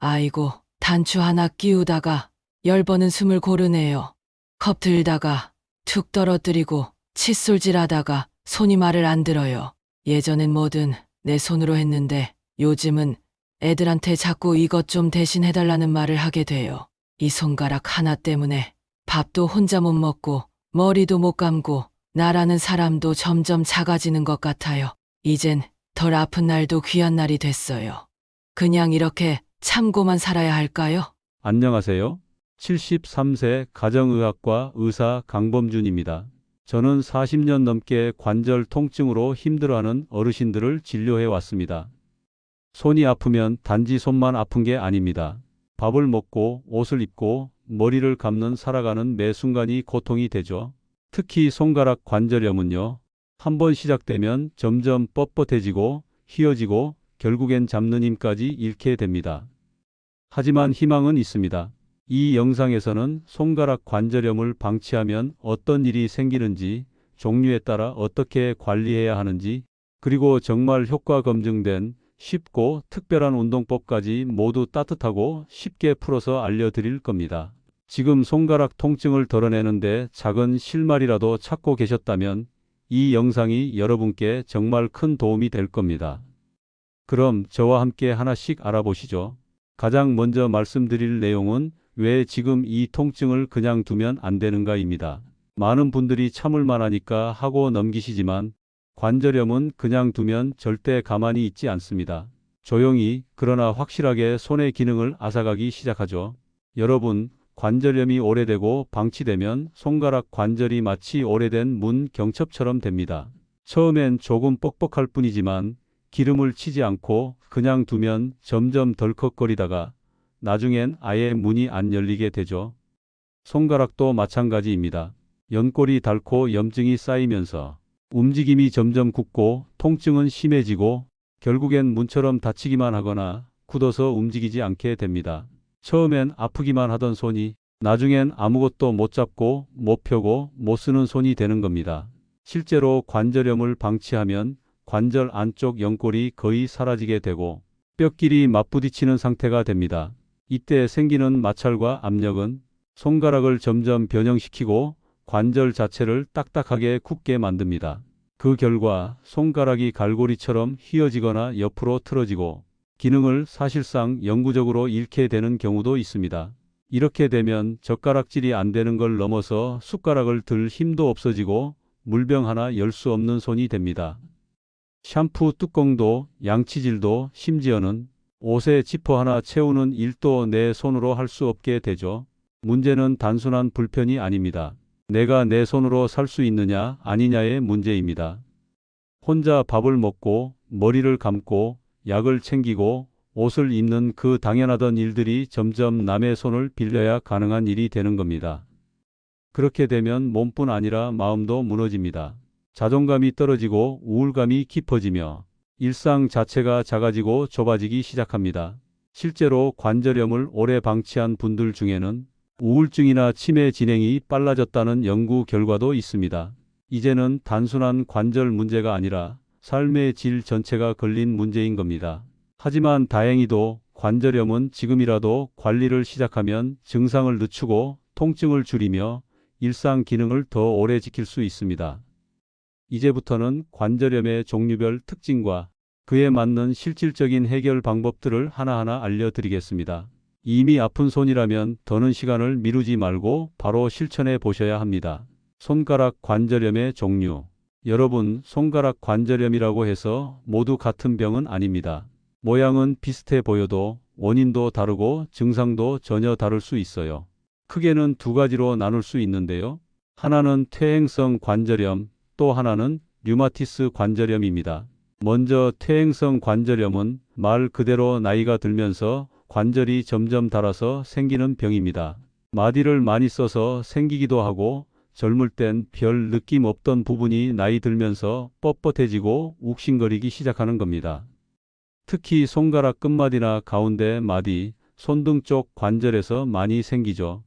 아이고, 단추 하나 끼우다가 열 번은 숨을 고르네요. 컵 들다가 툭 떨어뜨리고 칫솔질 하다가 손이 말을 안 들어요. 예전엔 뭐든 내 손으로 했는데 요즘은 애들한테 자꾸 이것 좀 대신 해달라는 말을 하게 돼요. 이 손가락 하나 때문에 밥도 혼자 못 먹고 머리도 못 감고 나라는 사람도 점점 작아지는 것 같아요. 이젠 덜 아픈 날도 귀한 날이 됐어요. 그냥 이렇게 참고만 살아야 할까요? 안녕하세요. 73세 가정의학과 의사 강범준입니다. 저는 40년 넘게 관절 통증으로 힘들어하는 어르신들을 진료해 왔습니다. 손이 아프면 단지 손만 아픈 게 아닙니다. 밥을 먹고 옷을 입고 머리를 감는 살아가는 매 순간이 고통이 되죠. 특히 손가락 관절염은요. 한번 시작되면 점점 뻣뻣해지고 휘어지고 결국엔 잡는 힘까지 잃게 됩니다. 하지만 희망은 있습니다. 이 영상에서는 손가락 관절염을 방치하면 어떤 일이 생기는지, 종류에 따라 어떻게 관리해야 하는지, 그리고 정말 효과 검증된 쉽고 특별한 운동법까지 모두 따뜻하고 쉽게 풀어서 알려드릴 겁니다. 지금 손가락 통증을 덜어내는데 작은 실마리라도 찾고 계셨다면 이 영상이 여러분께 정말 큰 도움이 될 겁니다. 그럼 저와 함께 하나씩 알아보시죠. 가장 먼저 말씀드릴 내용은 왜 지금 이 통증을 그냥 두면 안 되는가입니다. 많은 분들이 참을 만하니까 하고 넘기시지만 관절염은 그냥 두면 절대 가만히 있지 않습니다. 조용히 그러나 확실하게 손의 기능을 앗아가기 시작하죠. 여러분, 관절염이 오래되고 방치되면 손가락 관절이 마치 오래된 문 경첩처럼 됩니다. 처음엔 조금 뻑뻑할 뿐이지만 기름을 치지 않고 그냥 두면 점점 덜컥거리다가 나중엔 아예 문이 안 열리게 되죠. 손가락도 마찬가지입니다. 연골이 닳고 염증이 쌓이면서 움직임이 점점 굳고 통증은 심해지고 결국엔 문처럼 다치기만 하거나 굳어서 움직이지 않게 됩니다. 처음엔 아프기만 하던 손이 나중엔 아무것도 못 잡고 못 펴고 못 쓰는 손이 되는 겁니다. 실제로 관절염을 방치하면 관절 안쪽 연골이 거의 사라지게 되고 뼈끼리 맞부딪히는 상태가 됩니다. 이때 생기는 마찰과 압력은 손가락을 점점 변형시키고 관절 자체를 딱딱하게 굳게 만듭니다. 그 결과 손가락이 갈고리처럼 휘어지거나 옆으로 틀어지고 기능을 사실상 영구적으로 잃게 되는 경우도 있습니다. 이렇게 되면 젓가락질이 안 되는 걸 넘어서 숟가락을 들 힘도 없어지고 물병 하나 열 수 없는 손이 됩니다. 샴푸 뚜껑도 양치질도 심지어는 옷에 지퍼 하나 채우는 일도 내 손으로 할 수 없게 되죠. 문제는 단순한 불편이 아닙니다. 내가 내 손으로 살 수 있느냐 아니냐의 문제입니다. 혼자 밥을 먹고 머리를 감고 약을 챙기고 옷을 입는 그 당연하던 일들이 점점 남의 손을 빌려야 가능한 일이 되는 겁니다. 그렇게 되면 몸뿐 아니라 마음도 무너집니다. 자존감이 떨어지고 우울감이 깊어지며 일상 자체가 작아지고 좁아지기 시작합니다. 실제로 관절염을 오래 방치한 분들 중에는 우울증이나 치매 진행이 빨라졌다는 연구 결과도 있습니다. 이제는 단순한 관절 문제가 아니라 삶의 질 전체가 걸린 문제인 겁니다. 하지만 다행히도 관절염은 지금이라도 관리를 시작하면 증상을 늦추고 통증을 줄이며 일상 기능을 더 오래 지킬 수 있습니다. 이제부터는 관절염의 종류별 특징과 그에 맞는 실질적인 해결 방법들을 하나하나 알려드리겠습니다. 이미 아픈 손이라면 더는 시간을 미루지 말고 바로 실천해 보셔야 합니다. 손가락 관절염의 종류. 여러분, 손가락 관절염이라고 해서 모두 같은 병은 아닙니다. 모양은 비슷해 보여도 원인도 다르고 증상도 전혀 다를 수 있어요. 크게는 두 가지로 나눌 수 있는데요. 하나는 퇴행성 관절염, 또 하나는 류마티스 관절염입니다. 먼저 퇴행성 관절염은 말 그대로 나이가 들면서 관절이 점점 닳아서 생기는 병입니다. 마디를 많이 써서 생기기도 하고 젊을 땐 별 느낌 없던 부분이 나이 들면서 뻣뻣해지고 욱신거리기 시작하는 겁니다. 특히 손가락 끝마디나 가운데 마디, 손등 쪽 관절에서 많이 생기죠.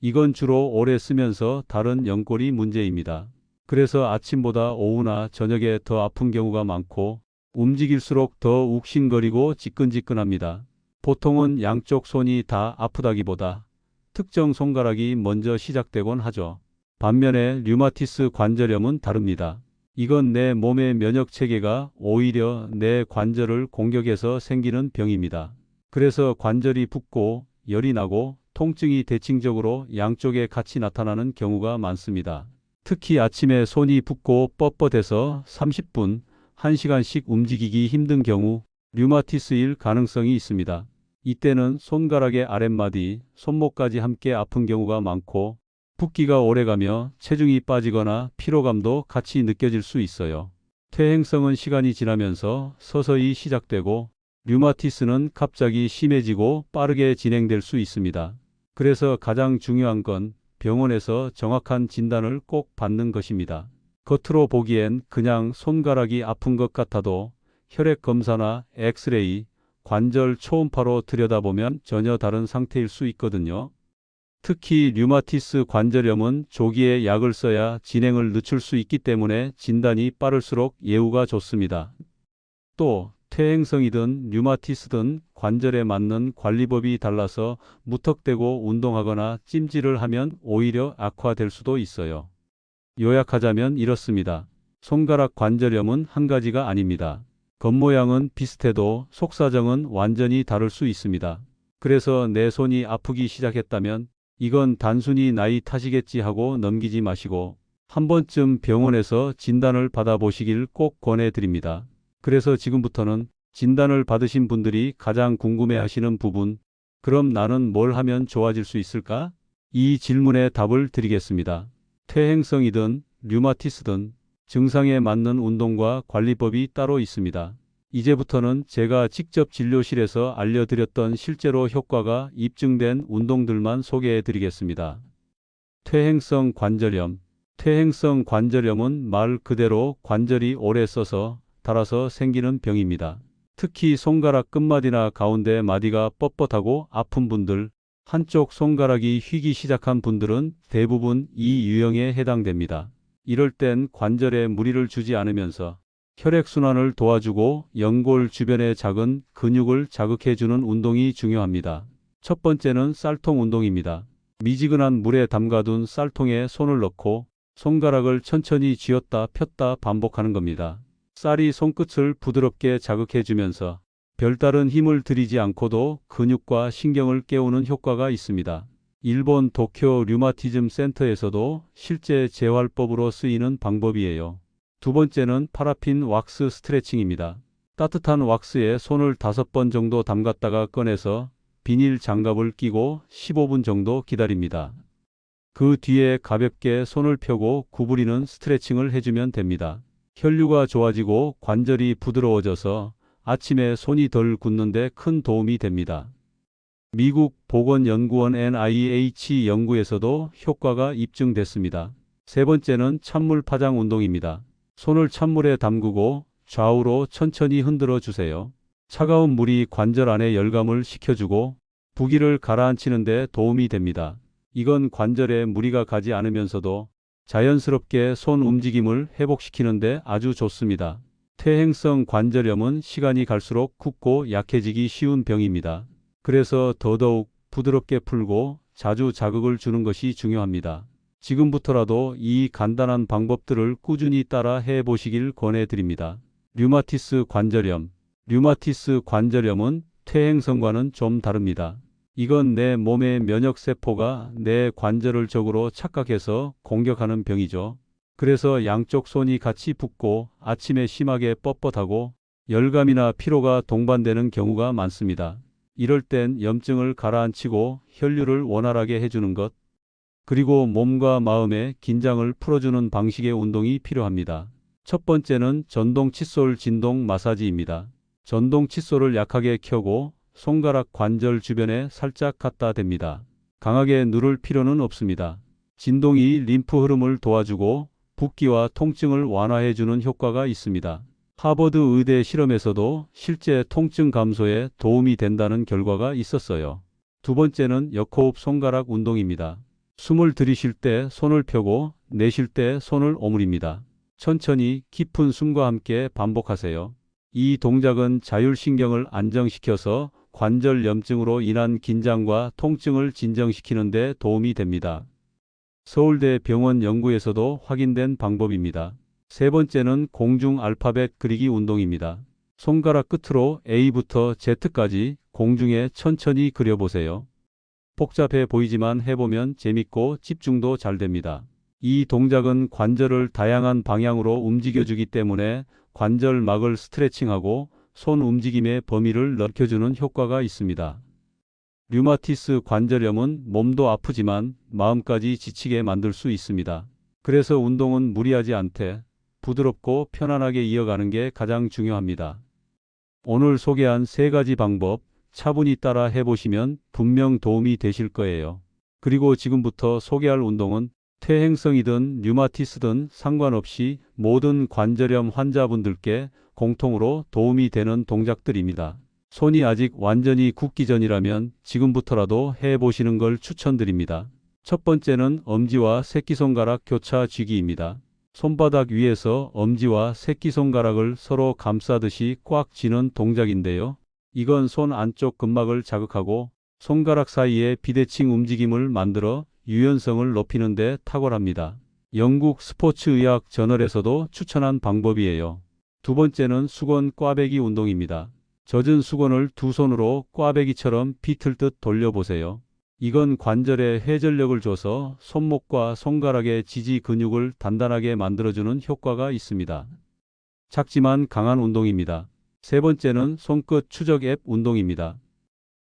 이건 주로 오래 쓰면서 다른 연골이 문제입니다. 그래서 아침보다 오후나 저녁에 더 아픈 경우가 많고 움직일수록 더 욱신거리고 지끈지끈합니다. 보통은 양쪽 손이 다 아프다기보다 특정 손가락이 먼저 시작되곤 하죠. 반면에 류마티스 관절염은 다릅니다. 이건 내 몸의 면역 체계가 오히려 내 관절을 공격해서 생기는 병입니다. 그래서 관절이 붓고 열이 나고 통증이 대칭적으로 양쪽에 같이 나타나는 경우가 많습니다. 특히 아침에 손이 붓고 뻣뻣해서 30분, 1시간씩 움직이기 힘든 경우 류마티스일 가능성이 있습니다. 이때는 손가락의 아랫마디, 손목까지 함께 아픈 경우가 많고 붓기가 오래가며 체중이 빠지거나 피로감도 같이 느껴질 수 있어요. 퇴행성은 시간이 지나면서 서서히 시작되고 류마티스는 갑자기 심해지고 빠르게 진행될 수 있습니다. 그래서 가장 중요한 건 병원에서 정확한 진단을 꼭 받는 것입니다. 겉으로 보기엔 그냥 손가락이 아픈 것 같아도 혈액 검사나 엑스레이, 관절 초음파로 들여다보면 전혀 다른 상태일 수 있거든요. 특히 류마티스 관절염은 조기에 약을 써야 진행을 늦출 수 있기 때문에 진단이 빠를수록 예후가 좋습니다. 또 퇴행성이든 류마티스든 관절에 맞는 관리법이 달라서 무턱대고 운동하거나 찜질을 하면 오히려 악화될 수도 있어요. 요약하자면 이렇습니다. 손가락 관절염은 한 가지가 아닙니다. 겉모양은 비슷해도 속사정은 완전히 다를 수 있습니다. 그래서 내 손이 아프기 시작했다면 이건 단순히 나이 탓이겠지 하고 넘기지 마시고 한 번쯤 병원에서 진단을 받아보시길 꼭 권해드립니다. 그래서 지금부터는 진단을 받으신 분들이 가장 궁금해 하시는 부분, 그럼 나는 뭘 하면 좋아질 수 있을까? 이 질문에 답을 드리겠습니다. 퇴행성이든 류마티스든 증상에 맞는 운동과 관리법이 따로 있습니다. 이제부터는 제가 직접 진료실에서 알려드렸던 실제로 효과가 입증된 운동들만 소개해 드리겠습니다. 퇴행성 관절염. 퇴행성 관절염은 말 그대로 관절이 오래 써서 닳아서 생기는 병입니다. 특히 손가락 끝마디나 가운데 마디가 뻣뻣하고 아픈 분들, 한쪽 손가락이 휘기 시작한 분들은 대부분 이 유형에 해당됩니다. 이럴 땐 관절에 무리를 주지 않으면서 혈액순환을 도와주고 연골 주변의 작은 근육을 자극해주는 운동이 중요합니다. 첫 번째는 쌀통 운동입니다. 미지근한 물에 담가둔 쌀통에 손을 넣고 손가락을 천천히 쥐었다 폈다 반복하는 겁니다. 쌀이 손끝을 부드럽게 자극해주면서 별다른 힘을 들이지 않고도 근육과 신경을 깨우는 효과가 있습니다. 일본 도쿄 류마티즘 센터에서도 실제 재활법으로 쓰이는 방법이에요. 두 번째는 파라핀 왁스 스트레칭입니다. 따뜻한 왁스에 손을 다섯 번 정도 담갔다가 꺼내서 비닐 장갑을 끼고 15분 정도 기다립니다. 그 뒤에 가볍게 손을 펴고 구부리는 스트레칭을 해주면 됩니다. 혈류가 좋아지고 관절이 부드러워져서 아침에 손이 덜 굳는데 큰 도움이 됩니다. 미국 보건연구원 NIH 연구에서도 효과가 입증됐습니다. 세 번째는 찬물 파장 운동입니다. 손을 찬물에 담그고 좌우로 천천히 흔들어 주세요. 차가운 물이 관절 안에 열감을 식혀주고 부기를 가라앉히는 데 도움이 됩니다. 이건 관절에 무리가 가지 않으면서도 자연스럽게 손 움직임을 회복시키는데 아주 좋습니다. 퇴행성 관절염은 시간이 갈수록 굳고 약해지기 쉬운 병입니다. 그래서 더더욱 부드럽게 풀고 자주 자극을 주는 것이 중요합니다. 지금부터라도 이 간단한 방법들을 꾸준히 따라 해 보시길 권해드립니다. 류마티스 관절염. 류마티스 관절염은 퇴행성과는 좀 다릅니다. 이건 내 몸의 면역세포가 내 관절을 적으로 착각해서 공격하는 병이죠. 그래서 양쪽 손이 같이 붓고 아침에 심하게 뻣뻣하고 열감이나 피로가 동반되는 경우가 많습니다. 이럴 땐 염증을 가라앉히고 혈류를 원활하게 해주는 것, 그리고 몸과 마음의 긴장을 풀어주는 방식의 운동이 필요합니다. 첫 번째는 전동 칫솔 진동 마사지입니다. 전동 칫솔을 약하게 켜고 손가락 관절 주변에 살짝 갖다 댑니다. 강하게 누를 필요는 없습니다. 진동이 림프 흐름을 도와주고 붓기와 통증을 완화해주는 효과가 있습니다. 하버드 의대 실험에서도 실제 통증 감소에 도움이 된다는 결과가 있었어요. 두 번째는 역호흡 손가락 운동입니다. 숨을 들이쉴 때 손을 펴고 내쉴 때 손을 오므립니다. 천천히 깊은 숨과 함께 반복하세요. 이 동작은 자율신경을 안정시켜서 관절 염증으로 인한 긴장과 통증을 진정시키는 데 도움이 됩니다. 서울대 병원 연구에서도 확인된 방법입니다. 세 번째는 공중 알파벳 그리기 운동입니다. 손가락 끝으로 A부터 Z까지 공중에 천천히 그려보세요. 복잡해 보이지만 해보면 재밌고 집중도 잘 됩니다. 이 동작은 관절을 다양한 방향으로 움직여주기 때문에 관절막을 스트레칭하고 손 움직임의 범위를 넓혀주는 효과가 있습니다. 류마티스 관절염은 몸도 아프지만 마음까지 지치게 만들 수 있습니다. 그래서 운동은 무리하지 않되 부드럽고 편안하게 이어가는 게 가장 중요합니다. 오늘 소개한 세 가지 방법 차분히 따라 해보시면 분명 도움이 되실 거예요. 그리고 지금부터 소개할 운동은 퇴행성이든 류마티스든 상관없이 모든 관절염 환자분들께 공통으로 도움이 되는 동작들입니다. 손이 아직 완전히 굳기 전이라면 지금부터라도 해보시는 걸 추천드립니다. 첫 번째는 엄지와 새끼손가락 교차 쥐기입니다. 손바닥 위에서 엄지와 새끼손가락을 서로 감싸듯이 꽉 쥐는 동작인데요. 이건 손 안쪽 근막을 자극하고 손가락 사이에 비대칭 움직임을 만들어 유연성을 높이는 데 탁월합니다. 영국 스포츠 의학 저널에서도 추천한 방법이에요. 두 번째는 수건 꽈배기 운동입니다. 젖은 수건을 두 손으로 꽈배기처럼 비틀 듯 돌려보세요. 이건 관절에 회전력을 줘서 손목과 손가락의 지지 근육을 단단하게 만들어주는 효과가 있습니다. 작지만 강한 운동입니다. 세 번째는 손끝 추적 앱 운동입니다.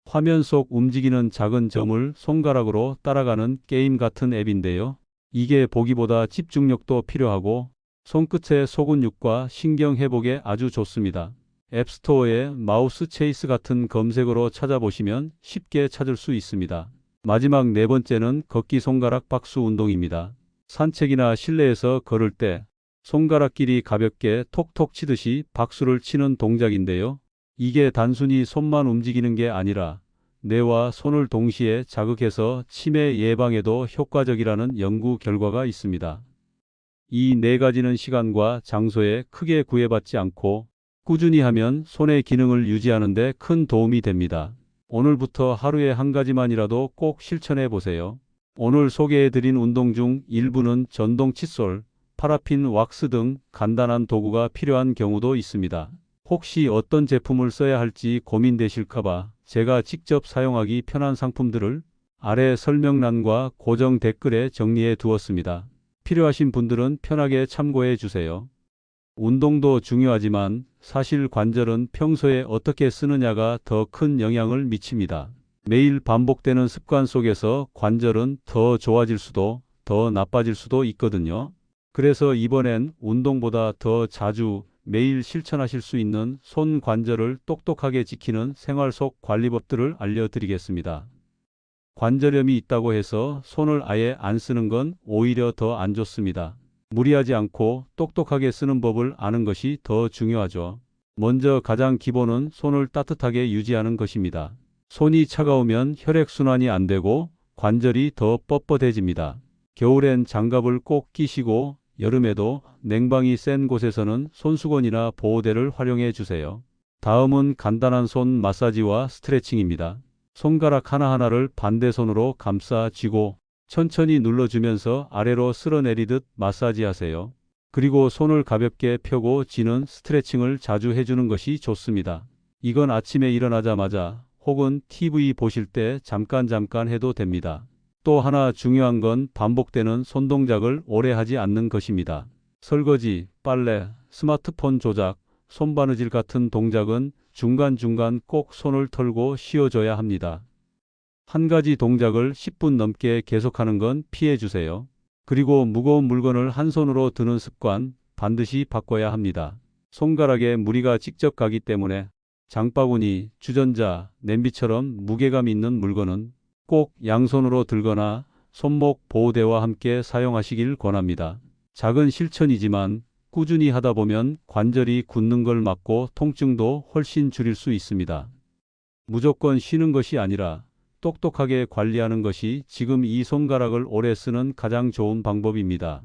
화면 속 움직이는 작은 점을 손가락으로 따라가는 게임 같은 앱인데요. 이게 보기보다 집중력도 필요하고 손끝의 소근육과 신경 회복에 아주 좋습니다. 앱스토어에 마우스 체이스 같은 검색어로 찾아보시면 쉽게 찾을 수 있습니다. 마지막 네 번째는 걷기 손가락 박수 운동입니다. 산책이나 실내에서 걸을 때 손가락끼리 가볍게 톡톡 치듯이 박수를 치는 동작인데요. 이게 단순히 손만 움직이는 게 아니라 뇌와 손을 동시에 자극해서 치매 예방에도 효과적이라는 연구 결과가 있습니다. 이 네 가지는 시간과 장소에 크게 구애받지 않고 꾸준히 하면 손의 기능을 유지하는 데 큰 도움이 됩니다. 오늘부터 하루에 한 가지만이라도 꼭 실천해 보세요. 오늘 소개해 드린 운동 중 일부는 전동 칫솔, 파라핀 왁스 등 간단한 도구가 필요한 경우도 있습니다. 혹시 어떤 제품을 써야 할지 고민되실까봐 제가 직접 사용하기 편한 상품들을 아래 설명란과 고정 댓글에 정리해 두었습니다. 필요하신 분들은 편하게 참고해 주세요. 운동도 중요하지만 사실 관절은 평소에 어떻게 쓰느냐가 더 큰 영향을 미칩니다. 매일 반복되는 습관 속에서 관절은 더 좋아질 수도 더 나빠질 수도 있거든요. 그래서 이번엔 운동보다 더 자주 매일 실천하실 수 있는 손 관절을 똑똑하게 지키는 생활 속 관리법들을 알려드리겠습니다. 관절염이 있다고 해서 손을 아예 안 쓰는 건 오히려 더 안 좋습니다. 무리하지 않고 똑똑하게 쓰는 법을 아는 것이 더 중요하죠. 먼저 가장 기본은 손을 따뜻하게 유지하는 것입니다. 손이 차가우면 혈액순환이 안 되고 관절이 더 뻣뻣해집니다. 겨울엔 장갑을 꼭 끼시고 여름에도 냉방이 센 곳에서는 손수건이나 보호대를 활용해 주세요. 다음은 간단한 손 마사지와 스트레칭입니다. 손가락 하나하나를 반대손으로 감싸 쥐고 천천히 눌러주면서 아래로 쓸어내리듯 마사지하세요. 그리고 손을 가볍게 펴고 쥐는 스트레칭을 자주 해주는 것이 좋습니다. 이건 아침에 일어나자마자 혹은 TV 보실 때 잠깐 잠깐 해도 됩니다. 또 하나 중요한 건 반복되는 손 동작을 오래 하지 않는 것입니다. 설거지, 빨래, 스마트폰 조작, 손바느질 같은 동작은 중간중간 꼭 손을 털고 쉬어줘야 합니다. 한 가지 동작을 10분 넘게 계속하는 건 피해 주세요. 그리고 무거운 물건을 한 손으로 드는 습관 반드시 바꿔야 합니다. 손가락에 무리가 직접 가기 때문에 장바구니, 주전자, 냄비처럼 무게감 있는 물건은 꼭 양손으로 들거나 손목 보호대와 함께 사용하시길 권합니다. 작은 실천이지만 꾸준히 하다 보면 관절이 굳는 걸 막고 통증도 훨씬 줄일 수 있습니다. 무조건 쉬는 것이 아니라 똑똑하게 관리하는 것이 지금 이 손가락을 오래 쓰는 가장 좋은 방법입니다.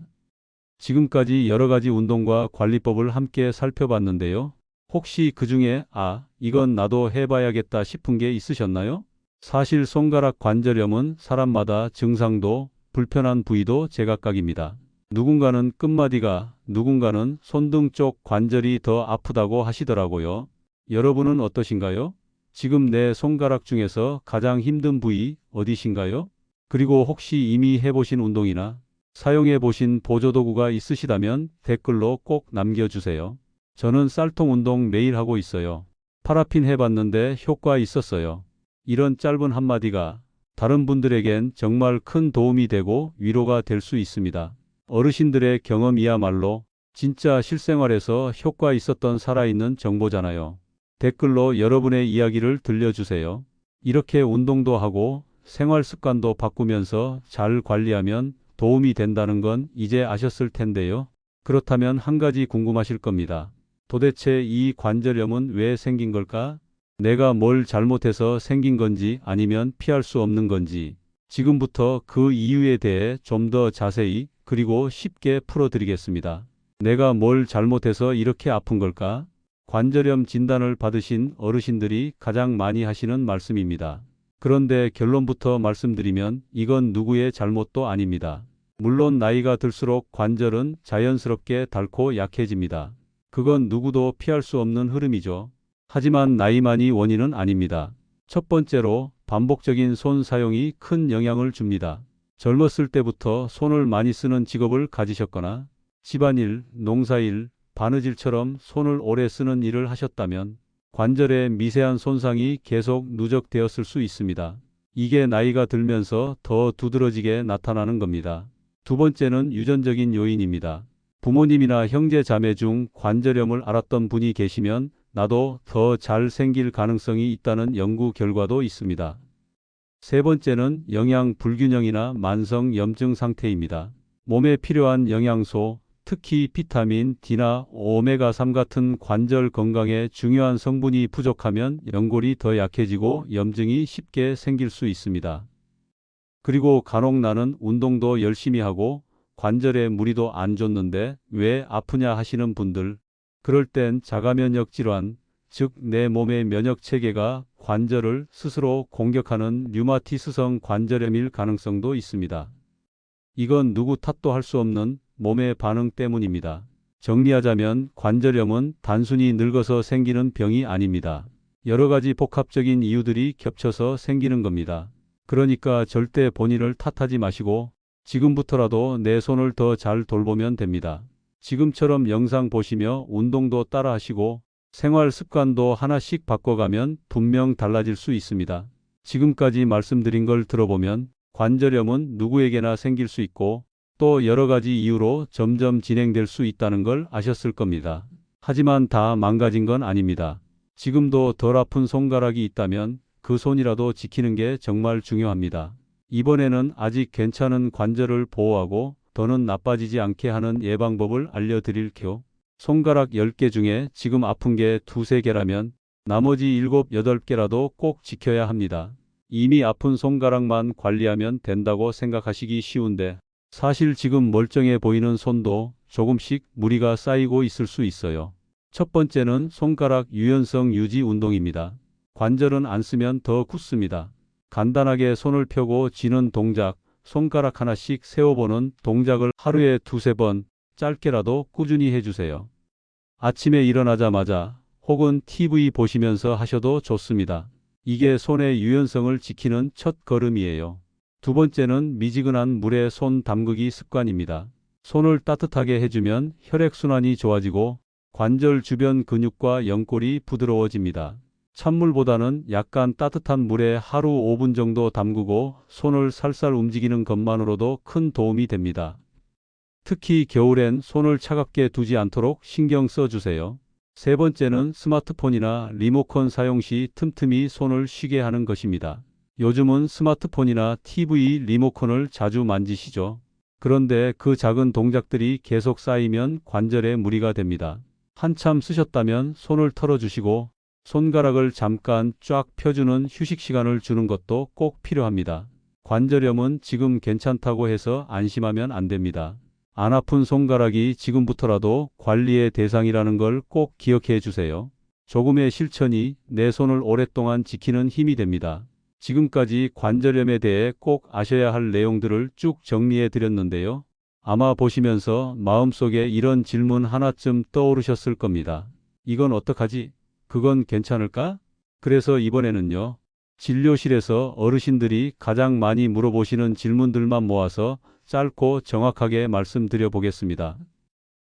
지금까지 여러 가지 운동과 관리법을 함께 살펴봤는데요. 혹시 그 중에 아, 이건 나도 해봐야겠다 싶은 게 있으셨나요? 사실 손가락 관절염은 사람마다 증상도 불편한 부위도 제각각입니다. 누군가는 끝마디가, 누군가는 손등 쪽 관절이 더 아프다고 하시더라고요. 여러분은 어떠신가요? 지금 내 손가락 중에서 가장 힘든 부위 어디신가요? 그리고 혹시 이미 해보신 운동이나 사용해 보신 보조도구가 있으시다면 댓글로 꼭 남겨주세요. 저는 쌀통 운동 매일 하고 있어요. 파라핀 해봤는데 효과 있었어요. 이런 짧은 한마디가 다른 분들에겐 정말 큰 도움이 되고 위로가 될 수 있습니다. 어르신들의 경험이야말로 진짜 실생활에서 효과 있었던 살아있는 정보잖아요. 댓글로 여러분의 이야기를 들려주세요. 이렇게 운동도 하고 생활 습관도 바꾸면서 잘 관리하면 도움이 된다는 건 이제 아셨을 텐데요. 그렇다면 한 가지 궁금하실 겁니다. 도대체 이 관절염은 왜 생긴 걸까? 내가 뭘 잘못해서 생긴 건지 아니면 피할 수 없는 건지 지금부터 그 이유에 대해 좀 더 자세히 그리고 쉽게 풀어드리겠습니다. 내가 뭘 잘못해서 이렇게 아픈 걸까? 관절염 진단을 받으신 어르신들이 가장 많이 하시는 말씀입니다. 그런데 결론부터 말씀드리면 이건 누구의 잘못도 아닙니다. 물론 나이가 들수록 관절은 자연스럽게 닳고 약해집니다. 그건 누구도 피할 수 없는 흐름이죠. 하지만 나이만이 원인은 아닙니다. 첫 번째로 반복적인 손 사용이 큰 영향을 줍니다. 젊었을 때부터 손을 많이 쓰는 직업을 가지셨거나 집안일, 농사일, 바느질처럼 손을 오래 쓰는 일을 하셨다면 관절에 미세한 손상이 계속 누적되었을 수 있습니다. 이게 나이가 들면서 더 두드러지게 나타나는 겁니다. 두 번째는 유전적인 요인입니다. 부모님이나 형제 자매 중 관절염을 앓았던 분이 계시면 나도 더 잘 생길 가능성이 있다는 연구 결과도 있습니다. 세 번째는 영양 불균형이나 만성 염증 상태입니다. 몸에 필요한 영양소, 특히 비타민 D나 오메가3 같은 관절 건강에 중요한 성분이 부족하면 연골이 더 약해지고 염증이 쉽게 생길 수 있습니다. 그리고 간혹 나는 운동도 열심히 하고 관절에 무리도 안 줬는데 왜 아프냐 하시는 분들, 그럴 땐 자가면역 질환, 즉 내 몸의 면역 체계가 관절을 스스로 공격하는 류마티스성 관절염일 가능성도 있습니다. 이건 누구 탓도 할 수 없는 몸의 반응 때문입니다. 정리하자면 관절염은 단순히 늙어서 생기는 병이 아닙니다. 여러 가지 복합적인 이유들이 겹쳐서 생기는 겁니다. 그러니까 절대 본인을 탓하지 마시고 지금부터라도 내 손을 더 잘 돌보면 됩니다. 지금처럼 영상 보시며 운동도 따라 하시고 생활 습관도 하나씩 바꿔가면 분명 달라질 수 있습니다. 지금까지 말씀드린 걸 들어보면 관절염은 누구에게나 생길 수 있고 또 여러 가지 이유로 점점 진행될 수 있다는 걸 아셨을 겁니다. 하지만 다 망가진 건 아닙니다. 지금도 덜 아픈 손가락이 있다면 그 손이라도 지키는 게 정말 중요합니다. 이번에는 아직 괜찮은 관절을 보호하고 더는 나빠지지 않게 하는 예방법을 알려드릴게요. 손가락 10개 중에 지금 아픈 게 두세 개라면 나머지 7, 8개라도 꼭 지켜야 합니다. 이미 아픈 손가락만 관리하면 된다고 생각하시기 쉬운데 사실 지금 멀쩡해 보이는 손도 조금씩 무리가 쌓이고 있을 수 있어요. 첫 번째는 손가락 유연성 유지 운동입니다. 관절은 안 쓰면 더 굳습니다. 간단하게 손을 펴고 쥐는 동작, 손가락 하나씩 세워보는 동작을 하루에 두세 번 짧게라도 꾸준히 해주세요. 아침에 일어나자마자 혹은 TV 보시면서 하셔도 좋습니다. 이게 손의 유연성을 지키는 첫 걸음이에요. 두 번째는 미지근한 물에 손 담그기 습관입니다. 손을 따뜻하게 해주면 혈액순환이 좋아지고 관절 주변 근육과 연골이 부드러워집니다. 찬물보다는 약간 따뜻한 물에 하루 5분 정도 담그고 손을 살살 움직이는 것만으로도 큰 도움이 됩니다. 특히 겨울엔 손을 차갑게 두지 않도록 신경 써주세요. 세 번째는 스마트폰이나 리모컨 사용 시 틈틈이 손을 쉬게 하는 것입니다. 요즘은 스마트폰이나 TV 리모컨을 자주 만지시죠. 그런데 그 작은 동작들이 계속 쌓이면 관절에 무리가 됩니다. 한참 쓰셨다면 손을 털어주시고 손가락을 잠깐 쫙 펴주는 휴식 시간을 주는 것도 꼭 필요합니다. 관절염은 지금 괜찮다고 해서 안심하면 안 됩니다. 안 아픈 손가락이 지금부터라도 관리의 대상이라는 걸 꼭 기억해 주세요. 조금의 실천이 내 손을 오랫동안 지키는 힘이 됩니다. 지금까지 관절염에 대해 꼭 아셔야 할 내용들을 쭉 정리해 드렸는데요. 아마 보시면서 마음속에 이런 질문 하나쯤 떠오르셨을 겁니다. 이건 어떡하지? 그건 괜찮을까? 그래서 이번에는요. 진료실에서 어르신들이 가장 많이 물어보시는 질문들만 모아서 짧고 정확하게 말씀드려 보겠습니다.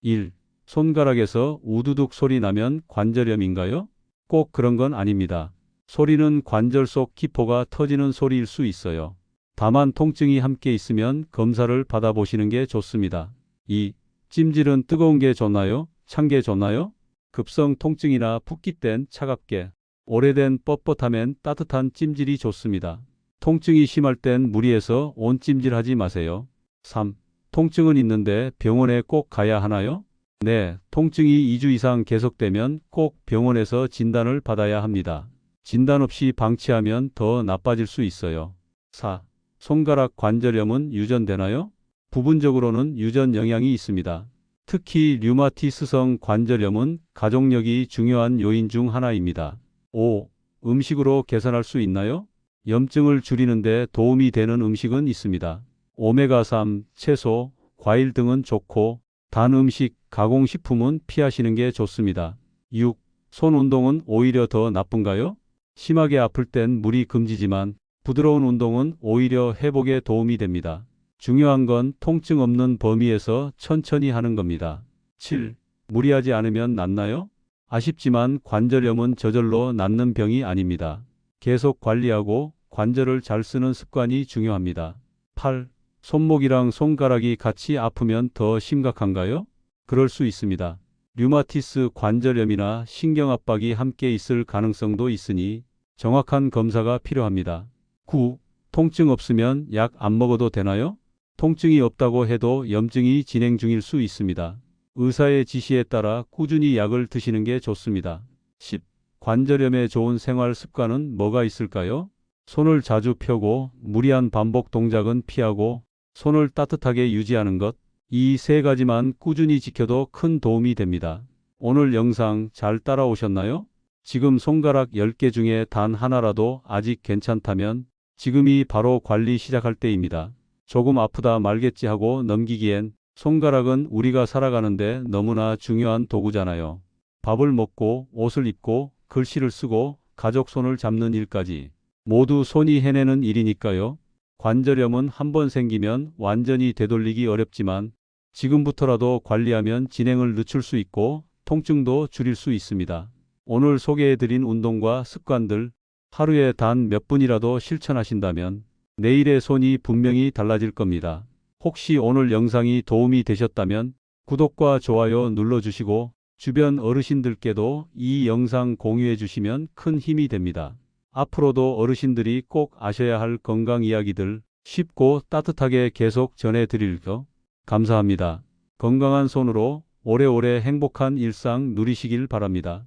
1. 손가락에서 우두둑 소리 나면 관절염인가요? 꼭 그런 건 아닙니다. 소리는 관절 속 기포가 터지는 소리일 수 있어요. 다만 통증이 함께 있으면 검사를 받아보시는 게 좋습니다. 2. 찜질은 뜨거운 게 좋나요? 찬 게 좋나요? 급성 통증이나 붓기 땐 차갑게, 오래된 뻣뻣함엔 따뜻한 찜질이 좋습니다. 통증이 심할 땐 무리해서 온 찜질 하지 마세요. 3. 통증은 있는데 병원에 꼭 가야 하나요? 네, 통증이 2주 이상 계속되면 꼭 병원에서 진단을 받아야 합니다. 진단 없이 방치하면 더 나빠질 수 있어요. 4. 손가락 관절염은 유전되나요? 부분적으로는 유전 영향이 있습니다. 특히 류마티스성 관절염은 가족력이 중요한 요인 중 하나입니다. 5. 음식으로 개선할 수 있나요? 염증을 줄이는데 도움이 되는 음식은 있습니다. 오메가3, 채소, 과일 등은 좋고 단 음식, 가공식품은 피하시는 게 좋습니다. 6. 손 운동은 오히려 더 나쁜가요? 심하게 아플 땐 무리 금지지만 부드러운 운동은 오히려 회복에 도움이 됩니다. 중요한 건 통증 없는 범위에서 천천히 하는 겁니다. 7. 무리하지 않으면 낫나요? 아쉽지만 관절염은 저절로 낫는 병이 아닙니다. 계속 관리하고 관절을 잘 쓰는 습관이 중요합니다. 8. 손목이랑 손가락이 같이 아프면 더 심각한가요? 그럴 수 있습니다. 류마티스 관절염이나 신경압박이 함께 있을 가능성도 있으니 정확한 검사가 필요합니다. 9. 통증 없으면 약 안 먹어도 되나요? 통증이 없다고 해도 염증이 진행 중일 수 있습니다. 의사의 지시에 따라 꾸준히 약을 드시는 게 좋습니다. 10. 관절염에 좋은 생활 습관은 뭐가 있을까요? 손을 자주 펴고 무리한 반복 동작은 피하고 손을 따뜻하게 유지하는 것. 이 세 가지만 꾸준히 지켜도 큰 도움이 됩니다. 오늘 영상 잘 따라오셨나요? 지금 손가락 10개 중에 단 하나라도 아직 괜찮다면 지금이 바로 관리 시작할 때입니다. 조금 아프다 말겠지 하고 넘기기엔 손가락은 우리가 살아가는데 너무나 중요한 도구잖아요. 밥을 먹고 옷을 입고 글씨를 쓰고 가족 손을 잡는 일까지 모두 손이 해내는 일이니까요. 관절염은 한 번 생기면 완전히 되돌리기 어렵지만 지금부터라도 관리하면 진행을 늦출 수 있고 통증도 줄일 수 있습니다. 오늘 소개해드린 운동과 습관들 하루에 단 몇 분이라도 실천하신다면 내일의 손이 분명히 달라질 겁니다. 혹시 오늘 영상이 도움이 되셨다면 구독과 좋아요 눌러주시고 주변 어르신들께도 이 영상 공유해 주시면 큰 힘이 됩니다. 앞으로도 어르신들이 꼭 아셔야 할 건강 이야기들 쉽고 따뜻하게 계속 전해드릴게요. 감사합니다. 건강한 손으로 오래오래 행복한 일상 누리시길 바랍니다.